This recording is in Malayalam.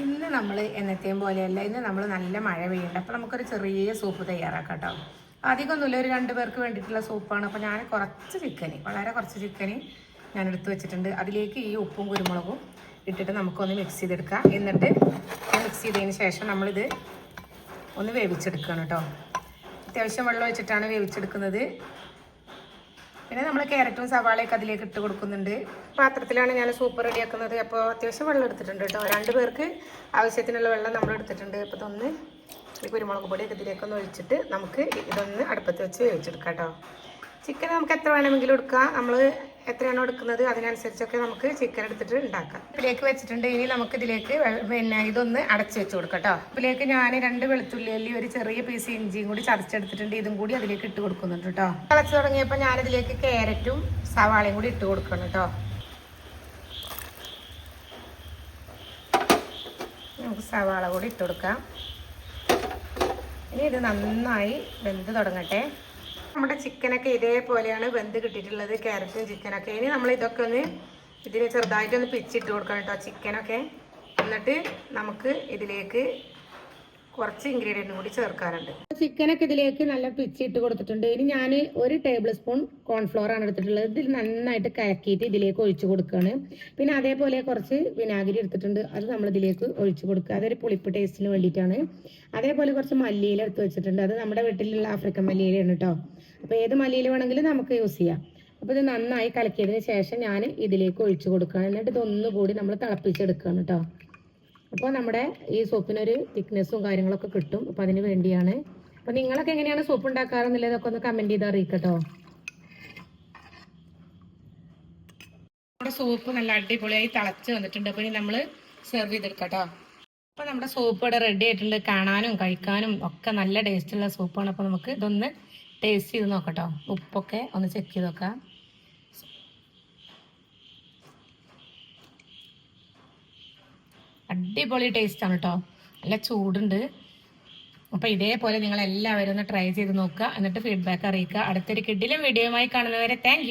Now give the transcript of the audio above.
ഇന്ന് നമ്മൾ എന്നത്തെയും പോലെയല്ല ഇന്ന് നമ്മൾ നല്ല മഴ പെയ്യുന്നുണ്ട്. അപ്പോൾ നമുക്കൊരു ചെറിയ സൂപ്പ് തയ്യാറാക്കാം കേട്ടോ അധികമൊന്നുമില്ല ഒരു രണ്ട് പേർക്ക് വേണ്ടിയിട്ടുള്ള സൂപ്പാണ്. അപ്പോൾ ഞാൻ കുറച്ച് ചിക്കന് വളരെ കുറച്ച് ചിക്കന് ഞാൻ എടുത്ത് വെച്ചിട്ടുണ്ട്. അതിലേക്ക് ഈ ഉപ്പും കുരുമുളകും ഇട്ടിട്ട് നമുക്കൊന്ന് മിക്സ് ചെയ്തെടുക്കാം. എന്നിട്ട് മിക്സ് ചെയ്തതിന് ശേഷം നമ്മളിത് ഒന്ന് വേവിച്ചെടുക്കുകയാണ് കേട്ടോ അത്യാവശ്യം വെള്ളം വെച്ചിട്ടാണ് വേവിച്ചെടുക്കുന്നത്. പിന്നെ നമ്മൾ ക്യാരറ്റും സവാളയൊക്കെ അതിലേക്ക് ഇട്ട് കൊടുക്കുന്നുണ്ട്. പാത്രത്തിലാണ് ഞാൻ സൂപ്പ് റെഡിയാക്കുന്നത്. അപ്പോൾ അത്യാവശ്യം വെള്ളം എടുത്തിട്ടുണ്ട് കേട്ടോ. രണ്ട് പേർക്ക് ആവശ്യത്തിനുള്ള വെള്ളം നമ്മൾ എടുത്തിട്ടുണ്ട്. അപ്പോൾ ഇതൊന്ന് കുരുമുളക് പൊടിയൊക്കെ ഇതിലേക്കൊന്ന് ഒഴിച്ചിട്ട് നമുക്ക് ഇതൊന്ന് അടുപ്പത്ത് വെച്ച് വേവിച്ചെടുക്കാം കേട്ടോ. ചിക്കൻ നമുക്ക് എത്ര വേണമെങ്കിലും എടുക്കാം. നമ്മൾ എത്രയാണോ എടുക്കുന്നത് അതിനനുസരിച്ചൊക്കെ നമുക്ക് ചിക്കൻ എടുത്തിട്ട് ഉണ്ടാക്കാം. ഇതിലേക്ക് വെച്ചിട്ടുണ്ട്. ഇനി നമുക്ക് ഇതിലേക്ക് പിന്നെ ഇതൊന്ന് അടച്ചു വെച്ച് കൊടുക്കാം കേട്ടോ. ഇതിലേക്ക് ഞാൻ രണ്ട് വെളുത്തുള്ളിയല്ലി ഒരു ചെറിയ പീസ് ഇഞ്ചിയും കൂടി ചതച്ചെടുത്തിട്ടുണ്ട്. ഇതും കൂടി അതിലേക്ക് ഇട്ട് കൊടുക്കുന്നുണ്ട് കേട്ടോ. തിളച്ച് തുടങ്ങിയപ്പോൾ ഞാനിതിലേക്ക് ക്യാരറ്റും സവാളയും കൂടി ഇട്ട് കൊടുക്കണം കേട്ടോ. നമുക്ക് സവാള കൂടി ഇട്ട് കൊടുക്കാം. ഇനി ഇത് നന്നായി വെന്ത് തുടങ്ങട്ടെ. നമ്മുടെ ചിക്കനൊക്കെ ഇതേപോലെയാണ് വെന്ത് കിട്ടിയിട്ടുള്ളത് ക്യാരറ്റും ചിക്കനൊക്കെ. ഇനി നമ്മൾ ഇതൊക്കെ ഒന്ന് ഇതിന് ചെറുതായിട്ടൊന്ന് പിച്ചിട്ട് കൊടുക്കണം കേട്ടോ ചിക്കനൊക്കെ. എന്നിട്ട് നമുക്ക് ഇതിലേക്ക് കുറച്ച് ഇൻഗ്രീഡിയന്റും കൂടി ചേർക്കാറുണ്ട്. ചിക്കനൊക്കെ ഇതിലേക്ക് നല്ല പിച്ചിട്ട് കൊടുത്തിട്ടുണ്ട്. ഇനി ഞാൻ ഒരു ടേബിൾ സ്പൂൺ കോൺഫ്ലോർ ആണ് എടുത്തിട്ടുള്ളത്. ഇതിൽ നന്നായിട്ട് കലക്കിയിട്ട് ഇതിലേക്ക് ഒഴിച്ചു കൊടുക്കുകയാണ് പിന്നെ അതേപോലെ കുറച്ച് വിനാഗിരി എടുത്തിട്ടുണ്ട്. അത് നമ്മൾ ഇതിലേക്ക് ഒഴിച്ചു കൊടുക്കുക. അതൊരു പുളിപ്പ് ടേസ്റ്റിന് വേണ്ടിയിട്ടാണ്. അതേപോലെ കുറച്ച് മല്ലിയില എടുത്ത് വെച്ചിട്ടുണ്ട്. അത് നമ്മുടെ വീട്ടിലുള്ള ആഫ്രിക്കൻ മല്ലിയിലയാണ് കേട്ടോ അപ്പോൾ ഏത് മല്ലിയില വേണമെങ്കിലും നമുക്ക് യൂസ് ചെയ്യാം. അപ്പോൾ ഇത് നന്നായി കലക്കിയതിന് ശേഷം ഞാൻ ഇതിലേക്ക് ഒഴിച്ചു കൊടുക്കുകയാണ്. എന്നിട്ട് ഇതൊന്നുകൂടി നമ്മൾ തിളപ്പിച്ചെടുക്കുകയാണ് കേട്ടോ അപ്പോൾ നമ്മുടെ ഈ സോപ്പിനൊരു തിക്നെസ്സും കാര്യങ്ങളൊക്കെ കിട്ടും. അപ്പോൾ അതിന് വേണ്ടിയാണ്. അപ്പോൾ നിങ്ങളൊക്കെ എങ്ങനെയാണ് സൂപ്പ് ഉണ്ടാക്കാറെന്നുള്ളതൊക്കെ ഒന്ന് കമന്റ് ചെയ്ത് അറിയിക്കട്ടോ. നമ്മുടെ സൂപ്പ് നല്ല അടിപൊളിയായി തിളച്ച് വന്നിട്ടുണ്ട്. അപ്പോൾ ഇനി നമ്മൾ സെർവ് ചെയ്തെടുക്കട്ടോ. കേട്ടോ അപ്പോൾ നമ്മുടെ സോപ്പ് ഇവിടെ റെഡി ആയിട്ടുണ്ട്. കാണാനും കഴിക്കാനും ഒക്കെ നല്ല ടേസ്റ്റുള്ള സോപ്പാണ്. അപ്പോൾ നമുക്ക് ഇതൊന്ന് ടേസ്റ്റ് ചെയ്ത് നോക്കട്ടോ. ഉപ്പൊക്കെ ഒന്ന് ചെക്ക് ചെയ്ത് നോക്കാം. അടിപൊളി ടേസ്റ്റ് ആണ് കേട്ടോ നല്ല ചൂടുണ്ട്. അപ്പോൾ ഇതേപോലെ നിങ്ങൾ എല്ലാവരും ഒന്ന് ട്രൈ ചെയ്ത് നോക്കുക. എന്നിട്ട് ഫീഡ്ബാക്ക് അറിയിക്കുക. അടുത്തൊരു കിഡിലും വീഡിയോയുമായി കാണുന്നവരെ താങ്ക്